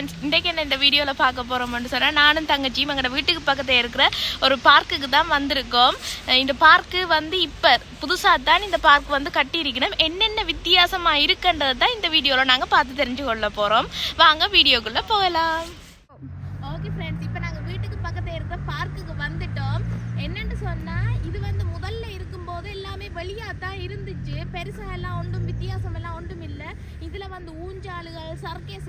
Friends இன்றைக்கு என்ன இந்த வீடியோவில் பார்க்க போகிறோம்னு சொன்னால் நானும் தங்கச்சியும் எங்களோட வீட்டுக்கு பக்கத்தில் இருக்கிற ஒரு பார்க்குக்கு தான் வந்திருக்கோம். இந்த பார்க்கு வந்து இப்போ புதுசாக தான் இந்த பார்க் வந்து கட்டியிருக்கணும். என்னென்ன வித்தியாசமாக இருக்குன்றதை தான் இந்த வீடியோவில் நாங்கள் பார்த்து தெரிஞ்சு கொள்ள போகிறோம் வாங்க வீடியோக்குள்ளே போகலாம். வெளியாக தான் இருந்துச்சு. பெருசாக எல்லாம் ஒன்றும் வித்தியாசம் எல்லாம் ஒன்றும் இல்லை. இதில் வந்து ஊஞ்சாலுகள் சர்க்கேஸ்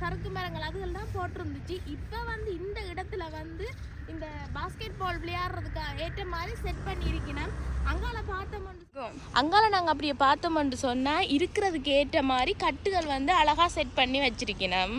சறுக்கு மரங்கள் அதுகள் போட்டிருந்துச்சு. இப்போ வந்து இந்த இடத்துல வந்து இந்த பாஸ்கெட் பால் விளையாடுறதுக்காக ஏற்ற மாதிரி செட் பண்ணி அங்கால பார்த்தோம்னு அங்கால நாங்கள் அப்படியே பார்த்தோம்னு சொன்னால் இருக்கிறதுக்கு ஏற்ற மாதிரி கட்டுகள் வந்து அழகாக செட் பண்ணி வச்சிருக்கணும்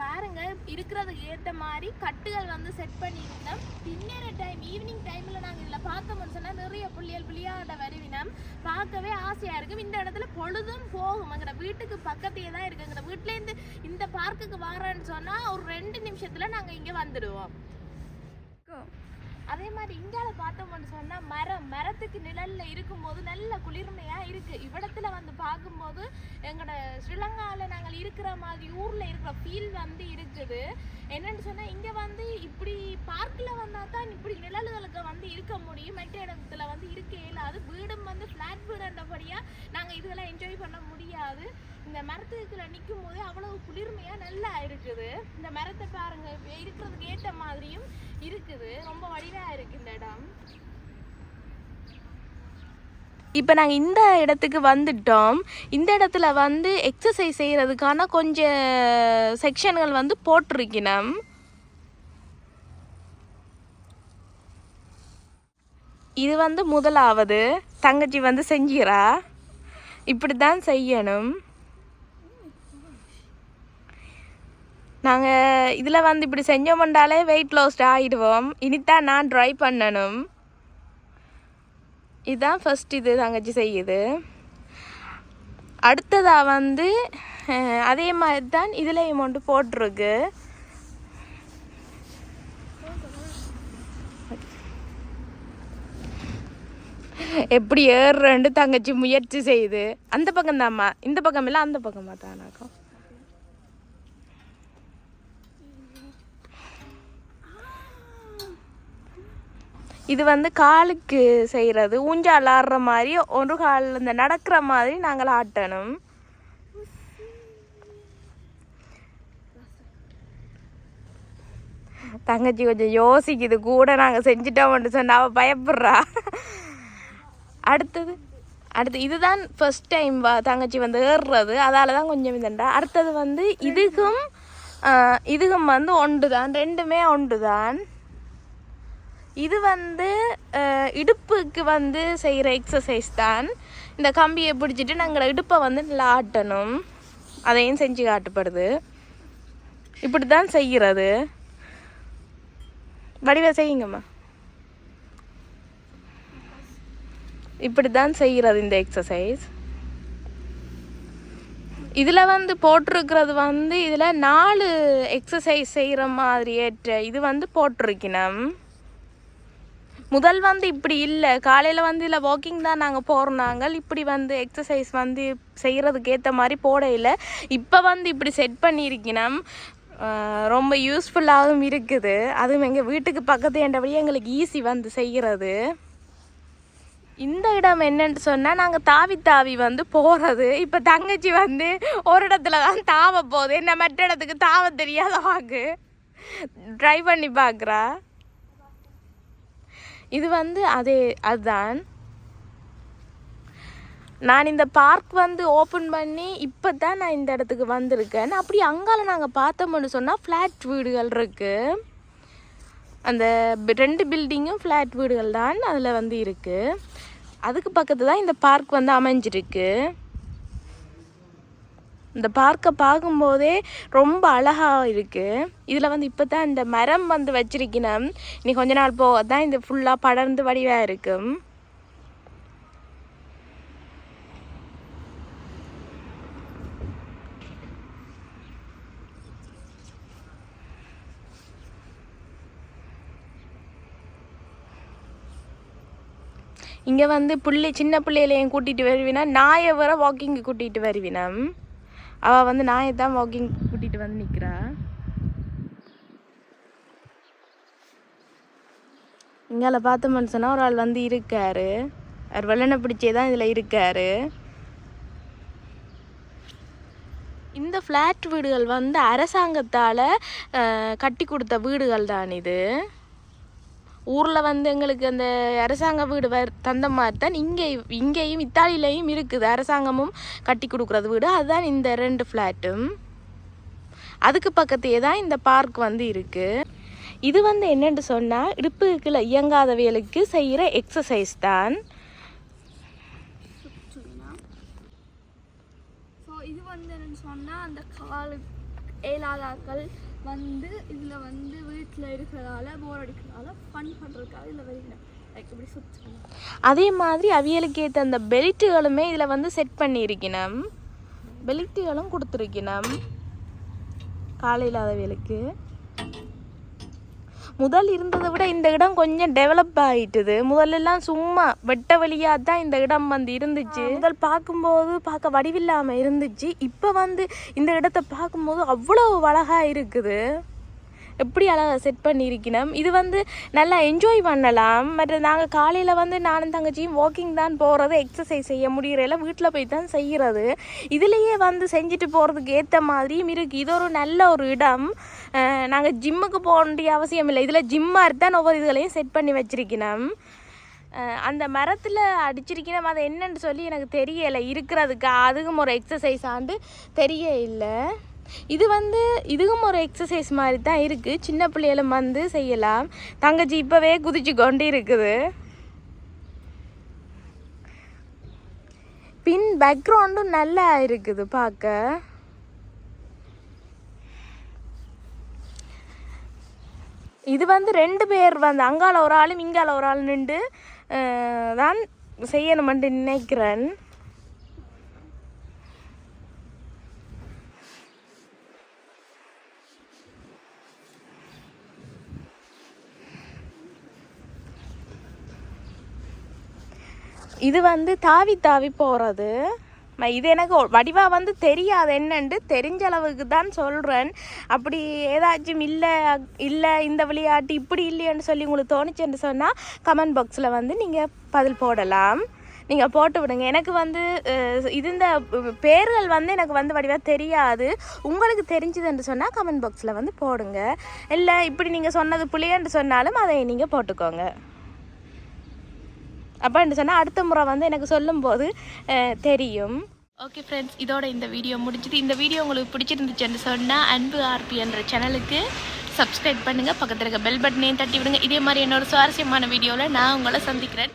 பாருங்க இருக்கிறதுக்கு ஏற்ற மாதிரி கட்டுகள் வந்து செட் பண்ணியிருந்தோம். பின்னேற டைம் ஈவினிங் டைமில் நாங்கள் இதில் பார்த்தோம்னு சொன்னால் நிறைய புள்ளியல் புள்ளியாட வருவினம். பார்க்கவே ஆசையாக இருக்கும். இந்த இடத்துல பொழுதும் போகும். எங்கட வீட்டுக்கு பக்கத்தையே தான் இருக்குது எங்கட வீட்டிலேருந்து இந்த பார்க்குக்கு வரேன்னு சொன்னால் ஒரு ரெண்டு நிமிஷத்தில் நாங்கள் இங்கே வந்துடுவோம். அதே மாதிரி இந்தியாவில் பார்த்தோம்னு சொன்னால் மரம் மரத்துக்கு நிழலில் இருக்கும்போது நல்ல குளிர்மையாக இருக்குது இவ்விடத்தில் வந்து பார்க்கும்போது எங்களோட ஸ்ரீலங்காவில் நாங்கள் இருக்கிற மாதிரி ஊரில் இருக்கிற ஃபீல் வந்து இருக்குது. என்னென்னு சொன்னால் இங்கே வந்து இப்படி பார்க்கில் வந்தால் தான் இப்படி நிழல்களுக்கு வந்து இருக்க முடியும். மற்ற இடத்துல வந்து இருக்க இயலாது வீடும் வந்து ஃப்ளாட் வீடுன்றபடியாக நாங்கள் இதெல்லாம் என்ஜாய் பண்ண முடியாது. இந்த மரத்துக்குள்ள நிற்கும் போது அவ்வளவு குளிர்மையா நல்லா இருக்குது. இந்த மரத்தை பாருங்க இருக்கிறதுக்கு ஏற்ற மாதிரியும் இருக்குது. ரொம்ப வடிவா இருக்கு இந்த இடம். இப்போ நாங்கள் இந்த இடத்துக்கு வந்துட்டோம். இந்த இடத்துல வந்து எக்ஸசைஸ் செய்கிறதுக்கான கொஞ்சம் செக்ஷன்கள் வந்து போட்டிருக்கணும் இது வந்து முதலாவது. தங்கச்சி வந்து செஞ்சிரா இப்படி தான் செய்யணும். நாங்கள் இதில் வந்து இப்படி செஞ்சோம்ண்டாலே வெயிட் லாஸ்ட் ஆகிடுவோம் இனித்தான் நான் ட்ரை பண்ணணும். இதுதான் ஃபஸ்ட் இது தங்கச்சி செய்யுது. அடுத்ததாக வந்து அதே மாதிரி தான் இதில் அமௌண்ட் போட்டிருக்கு. எப்படி ஏறுறேன்னு தங்கச்சி முயற்சி செய்யுது. அந்த பக்கம் தாம்மா இந்த பக்கம் இல்லை அந்த பக்கமாக தானாக்கும் இது வந்து காலுக்கு செய்கிறது ஊஞ்சால் ஆடுற மாதிரி ஒரு கால் இந்த நடக்கிற மாதிரி நாங்கள் ஆட்டணும். தங்கச்சி கொஞ்சம் யோசிக்குது. கூட நாங்கள் செஞ்சிட்டோம்னு சொன்னா அவள் பயப்படுறா. அடுத்தது அடுத்து இதுதான் ஃபர்ஸ்ட் டைம் வா தங்கச்சி வந்து ஏறுறது. அதால தான் கொஞ்சம் இதண்டா. அடுத்தது வந்து இதுக்கும் இதுக்கும் வந்து ஒன்று தான் ரெண்டுமே ஒன்று தான் இது வந்து இடுப்புக்கு வந்து செய்கிற எக்ஸசைஸ் தான். இந்த கம்பியை பிடிச்சிட்டு நாங்கள் இடுப்பை வந்து நல்லா ஆட்டணும். அதையும் செஞ்சு காட்டப்படுது. இப்படி தான் செய்கிறது. வடிவ செய்யுங்கம்மா. இப்படி தான் செய்கிறது இந்த எக்ஸசைஸ் இதில் வந்து போட்டிருக்கிறது வந்து இதில் நாலு எக்ஸசைஸ் செய்கிற மாதிரி ஏற்ற இது வந்து போட்டிருக்கணும். முதல் வந்து இப்படி இல்லை. காலையில் வந்து இதில் வாக்கிங் தான் நாங்கள் போகிறோம் நாங்கள். இப்படி வந்து எக்ஸசைஸ் வந்து செய்கிறதுக்கு ஏற்ற மாதிரி போடையில். இப்போ வந்து இப்படி செட் பண்ணியிருக்கணும் ரொம்ப யூஸ்ஃபுல்லாகவும் இருக்குது. அதுவும் எங்கள் வீட்டுக்கு பக்கத்து என்றபடியே எங்களுக்கு ஈஸி வந்து செய்கிறது இந்த இடம் என்னன்னு சொன்னால் நாங்கள் தாவி தாவி வந்து போகிறது இப்போ தங்கச்சி வந்து ஒரு இடத்துல தான் தாவ போகுது. என்ன மற்ற இடத்துக்கு தாவ தெரியாத வாக்கு ட்ரை பண்ணி பார்க்குறா இது வந்து அதே அதுதான். நான் இந்த பார்க் வந்து ஓப்பன் பண்ணி இப்போ தான் நான் இந்த இடத்துக்கு வந்திருக்கேன். அப்படி அங்கால நாங்கள் பார்த்தோம்னு சொன்னால் ஃப்ளாட் வீடுகள் இருக்குது அந்த ரெண்டு பில்டிங்கும் ஃப்ளாட் வீடுகள் தான் அதில் வந்து இருக்குது அதுக்கு பக்கத்து தான் இந்த பார்க் வந்து அமைஞ்சிருக்கு. இந்த பார்க்க பார்க்கும்போதே ரொம்ப அழகாக இருக்குது இதில் வந்து இப்போ தான் இந்த மரம் வந்து வச்சிருக்கணும். இனி கொஞ்ச நாள் போக தான் இது ஃபுல்லாக படர்ந்து வடிவாக இருக்கும் இங்கே வந்து பிள்ளை சின்ன பிள்ளையிலையும் ஏன் கூட்டிகிட்டு வருவினா நாயை வர வாக்கிங்கு கூட்டிகிட்டு வருவினம் அவள் வந்து நான் தான் வாக்கிங் கூட்டிகிட்டு வந்து நிற்கிறா இங்கால பார்த்த மனுஷனா ஒரு ஆள் வந்து இருக்காரு. அவர் வெள்ளனை பிடிச்சே தான் இதில் இருக்காரு. இந்த ஃப்ளாட் வீடுகள் வந்து அரசாங்கத்தால் கட்டி கொடுத்த வீடுகள் தான் இது. ஊரில் வந்து எங்களுக்கு அந்த அரசாங்க வீடு வர் தந்த மாதிரி தான் இங்கே இங்கேயும் இத்தாலியிலையும் இருக்குது. அரசாங்கமும் கட்டி கொடுக்குறது வீடு. அதுதான் இந்த ரெண்டு ஃப்ளாட்டும் அதுக்கு பக்கத்தையே தான் இந்த பார்க் வந்து இருக்குது இது வந்து என்னென்னு சொன்னால் இடுப்புக்குள்ள வேலைக்கு செய்கிற எக்ஸசைஸ் தான். ஸோ இது வந்து என்னன்னு சொன்னால் அந்த காலு ஏழாதாக்கள் வந்து இதில் வந்து வீட்டில் இருக்கிறதால போர் அடிக்கிறதால ஃபன் பண்ணுறதுக்காக இதில் வருகிறேன் லைக் இப்படி அதே மாதிரி அவியலுக்கு ஏற்ற அந்த பெல்ட்டுகளுமே இதில் வந்து செட் பண்ணியிருக்கணும் பெல்ட்டுகளும் கொடுத்துருக்கணும். காலையில் அவியலுக்கு. முதல் இருந்ததை விட இந்த இடம் கொஞ்சம் டெவலப் ஆயிட்டுது. முதல்லலாம் சும்மா வெட்ட வழியாக தான் இந்த இடம் வந்து இருந்துச்சு. முதல் பார்க்கும்போது பார்க்க வடிவில்லாமல் இருந்துச்சு. இப்போ வந்து இந்த இடத்த பார்க்கும்போது அவ்வளோ அழகாக இருக்குது. எப்படி அழகாக செட் பண்ணியிருக்கணும். இது வந்து நல்லா என்ஜாய் பண்ணலாம். மற்ற நாங்கள் காலையில் வந்து நானும் தங்கச்சியும் வாக்கிங் தான் போகிறது எக்ஸசைஸ் செய்ய முடியறதில்ல வீட்டில் போய் தான் செய்கிறது இதுலேயே வந்து செஞ்சுட்டு போகிறதுக்கு ஏற்ற மாதிரியும் இருக்குது இது ஒரு நல்ல ஒரு இடம். நாங்கள் ஜிம்முக்கு போக வேண்டிய அவசியம் இல்லை. இதில் ஜிம் மாதிரி தான் ஒவ்வொரு இதுகளையும் செட் பண்ணி வச்சிருக்கணும். அந்த மரத்தில் அடிச்சிருக்கணும். அது என்னன்னு சொல்லி எனக்கு தெரியலை. இருக்கிறதுக்கு அதுக்கும் ஒரு எக்ஸசைஸ் ஆண்டு தெரிய இல்லை. இது வந்து இதுவும் ஒரு எக்ஸசைஸ் மாதிரி தான் இருக்குது சின்ன பிள்ளைகளும் வந்து செய்யலாம். தங்கச்சி இப்போவே குதிச்சு கொண்டு இருக்குது. பின் பேக்ரவுண்டும் நல்லா இருக்குது பார்க்க. இது வந்து ரெண்டு பேர் வந்து அங்கால ஒரு ஆளும் இங்கால ஒரு ஆள் நின்று அஹ், தான் செய்யணுமென்று நினைக்கிறேன். இது வந்து தாவி தாவி போகிறது இது எனக்கு வடிவாக வந்து தெரியாது. என்னென்று தெரிஞ்ச அளவுக்கு தான் சொல்கிறேன் அப்படி ஏதாச்சும் இல்லை இல்லை இந்த விளையாட்டு இப்படி இல்லைன்னு சொல்லி உங்களுக்கு தோணுச்சுன்னு சொன்னால் கமெண்ட் பாக்ஸில் வந்து நீங்கள் பதில் போடலாம். நீங்கள் போட்டு விடுங்க. எனக்கு வந்து இது இந்த பேர்கள் வந்து எனக்கு வந்து வடிவாக தெரியாது. உங்களுக்கு தெரிஞ்சதுன்னு சொன்னால் கமெண்ட் பாக்ஸில் வந்து போடுங்க. இல்லை இப்படி நீங்கள் சொன்னது புளியன்று சொன்னாலும் அதை நீங்கள் போட்டுக்கோங்க. அப்போன்னு சொன்னால் அடுத்த முறை வந்து எனக்கு சொல்லும்போது தெரியும். ஓகே ஃப்ரெண்ட்ஸ் இதோட இந்த வீடியோ முடிஞ்சுது. இந்த வீடியோ உங்களுக்கு பிடிச்சிருந்துச்சுன்னு சொன்னால் அன்பு ஆர்பி என்ற சேனலுக்கு சப்ஸ்கிரைப் பண்ணுங்கள் பக்கத்தில் இருக்க பெல் பட்டனையும் தட்டி விடுங்க. இதே மாதிரி என்னோட சுவாரஸ்யமான வீடியோவில் நான் உங்களை சந்திக்கிறேன்.